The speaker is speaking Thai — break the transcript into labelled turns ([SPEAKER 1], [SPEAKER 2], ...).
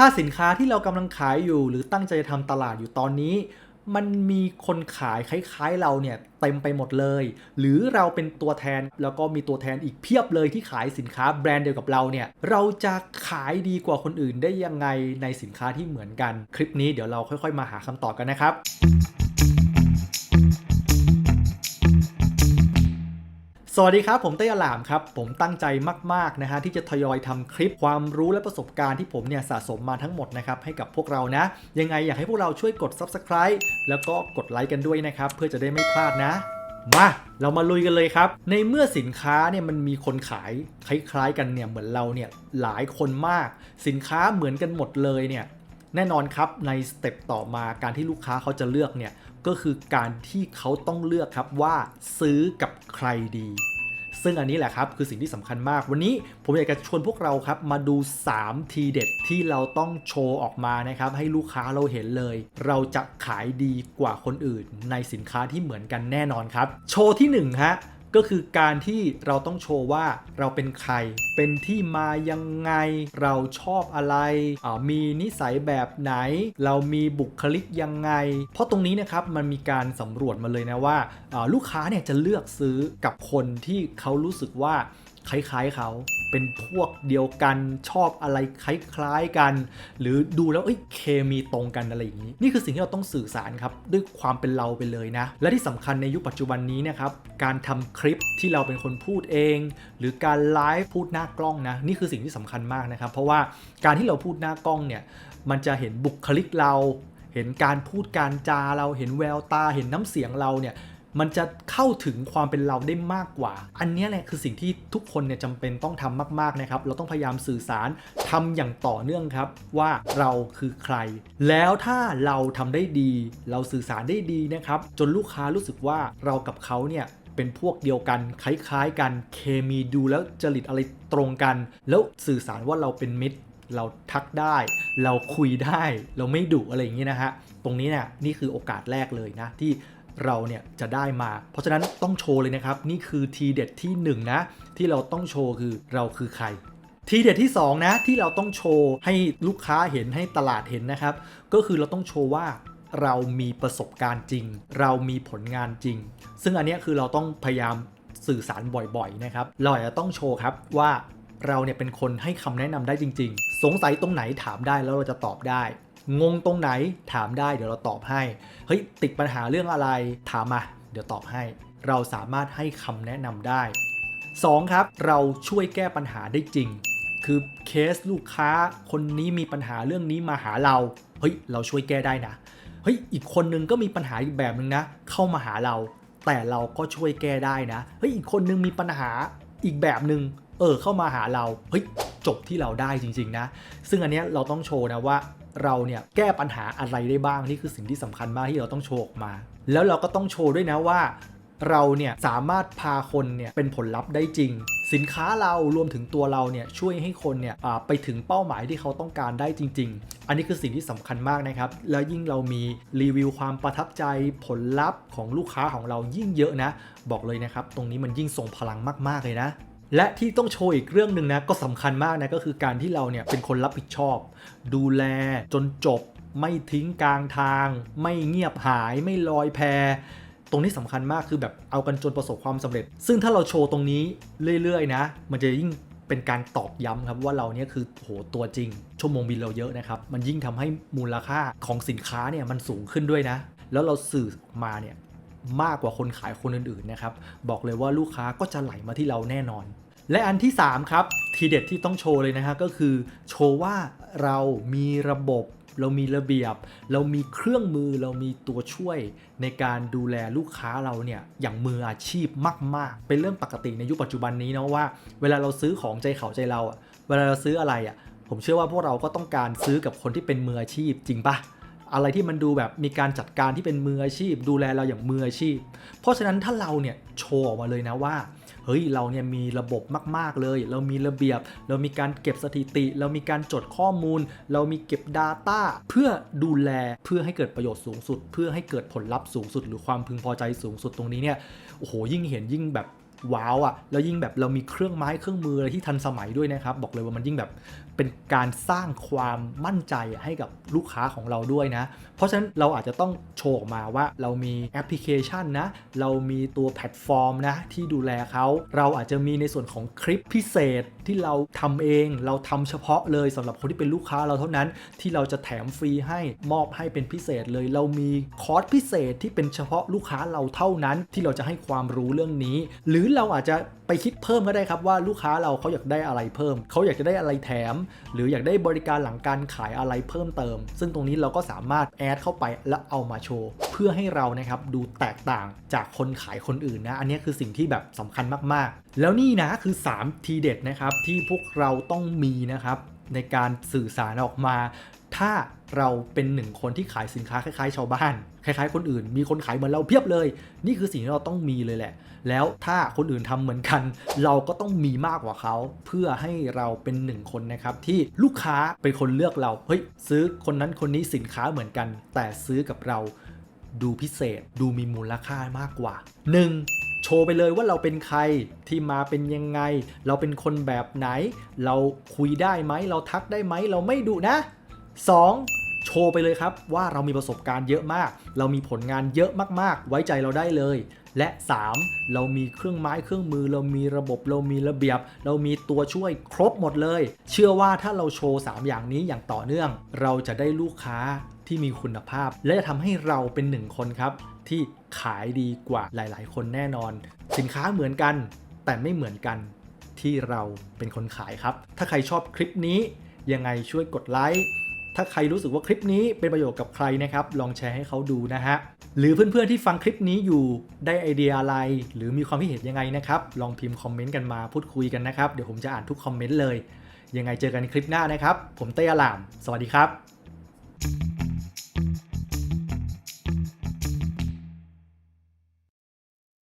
[SPEAKER 1] ถ้าสินค้าที่เรากำลังขายอยู่ หรือตั้งใจจะทำตลาดอยู่ตอนนี้ มันมีคนขายคล้ายๆเราเนี่ยเต็มไปหมดเลย หรือเราเป็นตัวแทนแล้วก็มีตัวแทนอีกเพียบเลยที่ขายสินค้าแบรนด์เดียวกับเราเนี่ยเราจะขายดีกว่าคนอื่นได้ยังไงในสินค้าที่เหมือนกัน คลิปนี้เดี๋ยวเราค่อย ๆ มาหาคำตอบกันนะครับ สวัสดีครับ ผมเต้ยอลามครับ ผมตั้งใจมากๆนะฮะที่จะทยอยทำคลิปความรู้และประสบการณ์ที่ผมเนี่ยสะสมมาทั้งหมดนะครับให้กับพวกเรานะ ยังไงอยากให้พวกเราช่วยกด Subscribe แล้วก็กดไลค์กันด้วยนะครับ เพื่อจะได้ไม่พลาดนะมาเรามาลุยกันเลยครับ ในเมื่อสินค้าเนี่ยมันมีคนขายคล้ายๆกันเนี่ยเหมือนเราเนี่ยหลายคนมาก สินค้าเหมือนกันหมดเลยเนี่ยแน่นอนครับในสเต็ปต่อมาการที่ลูกค้าเขาจะเลือกเนี่ย ก็คือการที่เขาต้องเลือกครับว่าซื้อกับใครดี ซึ่งอันนี้แหละครับคือสิ่งที่สำคัญมาก วันนี้ผมอยากจะชวนพวกเราครับมาดู 3 ทีเด็ดที่เราต้องโชว์ออกมานะครับให้ลูกค้าเราเห็นเลย เราจะขายดีกว่าคนอื่นในสินค้าที่เหมือนกันแน่นอนครับ โชว์ที่1ฮะ ก็คือการที่เราต้องโชว์ว่าเราเป็นใคร เป็นที่มายังไง เราชอบอะไรอ่ามีนิสัยแบบไหน เรามีบุคลิกยังไง เพราะตรงนี้นะครับมันมีการสำรวจมาเลยนะว่าอ่าลูกค้าเนี่ยจะเลือกซื้อกับคนที่เขารู้สึกว่า คล้ายๆเขาเป็นพวกเดียวกันชอบอะไรคล้ายๆกัน หรือดูแล้วเอ้ยเคมีตรงกันอะไรอย่างนี้ นี่คือสิ่งที่เราต้องสื่อสารครับด้วยความเป็นเราไปเลยนะ และที่สำคัญในยุคปัจจุบันนี้นะครับการทำคลิปที่เราเป็นคนพูดเอง หรือการไลฟ์พูดหน้ากล้องนะนี่คือสิ่งที่สำคัญมากนะครับ เพราะว่าการที่เราพูดหน้ากล้องเนี่ยมันจะเห็นบุคลิกเรา เห็นการพูดการจาเราเห็นแววตาเห็นน้ำเสียงเราเนี่ย มันจะเข้าถึงความเป็นเราได้มากกว่า อันนี้แหละคือสิ่งที่ทุกคนเนี่ยจำเป็นต้องทำมากๆนะครับ เราต้องพยายามสื่อสารทำอย่างต่อเนื่องครับ ว่าเราคือใคร แล้วถ้าเราทำได้ดี เราสื่อสารได้ดีนะครับ จนลูกค้ารู้สึกว่าเรากับเขาเนี่ยเป็นพวกเดียวกันคล้ายๆ กันเคมีดูแล้วจริตอะไรตรงกัน แล้วสื่อสารว่าเราเป็นมิตรเราทักได้ เราคุยได้ เราไม่ดุอะไรอย่างนี้นะฮะ ตรงนี้เนี่ยนี่คือโอกาสแรกเลยนะที่ เราเนี่ยจะได้มา เพราะฉะนั้นต้องโชว์เลยนะครับ นี่คือทีเด็ดที่1นงนะที่เราต้องโชว์คือเราคือใคร ทีเด็ดที่2นะที่เราต้องโชว์ให้ลูกค้าเห็นให้ตลาดเห็นนะครับ ก็คือเราต้องโชว์ว่าเรามีประสบการณ์จริง เรามีผลงานจริง ซึ่งอันนี้คือเราต้องพยายามสื่อสารบ่อยๆนะครับ เราอาจจะต้องโชว์ครับว่าเราเนี่ยเป็นคนให้คำแนะนำได้จริง ๆ สงสัยตรงไหนถามได้แล้วเราจะตอบได้ งงตรงไหนถามได้เดี๋ยวเราตอบให้ เฮ้ยติดปัญหาเรื่องอะไรถามมาเดี๋ยวตอบให้ เราสามารถให้คำแนะนำได้ 2. ครับ เราช่วยแก้ปัญหาได้จริง คือเคสลูกค้าคนนี้มีปัญหาเรื่องนี้มาหาเรา เฮ้ยเราช่วยแก้ได้นะ เฮ้ยอีกคนนึงก็มีปัญหาอีกแบบนึงนะ เข้ามาหาเรา แต่เราก็ช่วยแก้ได้นะ เฮ้ยอีกคนนึงมีปัญหาอีกแบบนึง เออเข้ามาหาเรา เฮ้ยจบที่เราได้จริง ๆ นะ ซึ่งอันเนี้ยเราต้องโชว์นะว่า เราเนี่ยแก้ปัญหาอะไรได้บ้างนี่คือสิ่งที่สำคัญมากที่เราต้องโชว์ออกมา แล้วเราก็ต้องโชว์ด้วยนะว่า เราเนี่ยสามารถพาคนเนี่ยเป็นผลลัพธ์ได้จริง สินค้าเรารวมถึงตัวเราเนี่ยช่วยให้คนเนี่ยไปถึงเป้าหมายที่เขาต้องการได้จริง ๆ อันนี้คือสิ่งที่สำคัญมากนะครับ แล้วยิ่งเรามีรีวิวความประทับใจผลลัพธ์ของลูกค้าของเรายิ่งเยอะนะ บอกเลยนะครับ ตรงนี้มันยิ่งส่งพลังมากๆเลยนะ และที่ต้องโชว์อีกเรื่องหนึ่งนะก็สำคัญมากนะก็คือการที่เราเนี่ยเป็นคนรับผิดชอบ ดูแลจนจบ ไม่ทิ้งกลางทาง ไม่เงียบหายไม่ลอยแพตรงนี้สำคัญมากคือแบบเอากันจนประสบความสำเร็จ ซึ่งถ้าเราโชว์ตรงนี้เรื่อยๆนะ มันจะยิ่งเป็นการตอกย้ำครับว่าเราเนี่ยคือโหตัวจริง ชั่วโมงบินเราเยอะนะครับ มันยิ่งทำให้มูลค่าของสินค้าเนี่ยมันสูงขึ้นด้วยนะ แล้วเราสื่อออกมาเนี่ย มากกว่าคนขายคนอื่นๆนะครับบอกเลยว่าลูกค้าก็จะไหลมาที่เราแน่นอน และอันที่ 3 ครับ ทีเด็ดที่ต้องโชว์เลยนะฮะก็คือโชว์ว่าเรามีระบบเรามีระเบียบ เรามีเครื่องมือ เรามีตัวช่วยในการดูแลลูกค้าเราเนี่ยอย่างมืออาชีพมาก ๆ เป็นเรื่องปกติในยุคปัจจุบันนี้นะว่า เวลาเราซื้อของใจเขาใจเราอะเวลาเราซื้ออะไรอะผมเชื่อว่าพวกเราก็ต้องการซื้อกับคนที่เป็นมืออาชีพจริงปะ อะไรที่มันดูแบบมีการจัดการที่เป็นมืออาชีพ ดูแลเราอย่างมืออาชีพ เพราะฉะนั้นถ้าเราเนี่ยโชว์ออกมาเลยนะว่าเฮ้ยเราเนี่ยมีระบบมาก ๆ เลย เรามีระเบียบ เรามีการเก็บสถิติ เรามีการจดข้อมูล เรามีเก็บ Data เพื่อดูแลเพื่อให้เกิดประโยชน์สูงสุด เพื่อให้เกิดผลลัพธ์สูงสุด หรือความพึงพอใจสูงสุดตรงนี้เนี่ยโอ้โหยิ่งเห็นยิ่งแบบ ว้าวอะ่ะแล้วยิ่งแบบเรามีเครื่องไม้เครื่องมืออะไรที่ทันสมัยด้วยนะครับ บอกเลยว่ามันยิ่งแบบเป็นการสร้างความมั่นใจให้กับลูกค้าของเราด้วยนะ เพราะฉะนั้นเราอาจจะต้องโชว์ออกมาว่าเรามีแอปพลิเคชันนะ เรามีตัวแพลตฟอร์มนะที่ดูแลเขา เราอาจจะมีในส่วนของคลิปพิเศษที่เราทำเอง เราทำเฉพาะเลยสำหรับคนที่เป็นลูกค้าเราเท่านั้น ที่เราจะแถมฟรีให้มอบให้เป็นพิเศษเลย เรามีคอร์สพิเศษที่เป็นเฉพาะลูกค้าเราเท่านั้น ที่เราจะให้ความรู้เรื่องนี้ หรือือเราอาจจะไปคิดเพิ่มก็ได้ครับว่าลูกค้าเราเขาอยากได้อะไรเพิ่ม เขาอยากจะได้อะไรแถม หรืออยากได้บริการหลังการขายอะไรเพิ่มเติม ซึ่งตรงนี้เราก็สามารถแอดเข้าไปแล้วเอามาโชว์ เพื่อให้เรานะครับดูแตกต่างจากคนขายคนอื่นนะ อันนี้คือสิ่งที่แบบสำคัญมากๆ แล้วนี่นะคือ 3 ทีเด็ดนะครับที่พวกเราต้องมีนะครับในการสื่อสารออกมา ถ้า เราเป็นหนึ่งคนที่ขายสินค้าคล้ายๆ ชาวบ้าน คล้ายๆ คนอื่น มีคนขายเหมือนเราเพียบเลย นี่คือสิ่งที่เราต้องมีเลยแหละ แล้วถ้าคนอื่นทำเหมือนกัน เราก็ต้องมีมากกว่าเขา เพื่อให้เราเป็นหนึ่งคนนะครับที่ลูกค้าเป็นคนเลือกเรา เฮ้ยซื้อคนนั้นคนนี้สินค้าเหมือนกัน แต่ซื้อกับเราดูพิเศษ ดูมีมูลค่ามากกว่า 1. โชว์ไปเลยว่าเราเป็นใครที่มาเป็นยังไง เราเป็นคนแบบไหน เราคุยได้ไหม เราทักได้ไหม เราไม่ดุนะ 2. โชว์ไปเลยครับว่าเรามีประสบการณ์เยอะมาก เรามีผลงานเยอะมากๆ ไว้ใจเราได้เลย และ 3. เรามีเครื่องไม้เครื่องมือ เรามีระบบเรามีระเบียบ เรามีตัวช่วยครบหมดเลย เชื่อว่าถ้าเราโชว์ 3 อย่างนี้อย่างต่อเนื่อง เราจะได้ลูกค้าที่มีคุณภาพ และจะทำให้เราเป็นหนึ่งคนครับ ที่ขายดีกว่าหลาย ๆ คนแน่นอน สินค้าเหมือนกัน แต่ไม่เหมือนกันที่เราเป็นคนขายครับ ถ้าใครชอบคลิปนี้ยังไงช่วยกดไลค์ ถ้าใครรู้สึกว่าคลิปนี้เป็นประโยชน์กับใครนะครับ ลองแชร์ให้เขาดูนะฮะ หรือเพื่อนๆที่ฟังคลิปนี้อยู่ได้ไอเดียอะไร หรือมีความคิดเห็นยังไงนะครับ ลองพิมพ์คอมเมนต์กันมาพูดคุยกันนะครับ เดี๋ยวผมจะอ่านทุกคอมเมนต์เลย ยังไงเจอกันในคลิปหน้านะครับ ผมเต้ยอาลาม สวัสดีครับ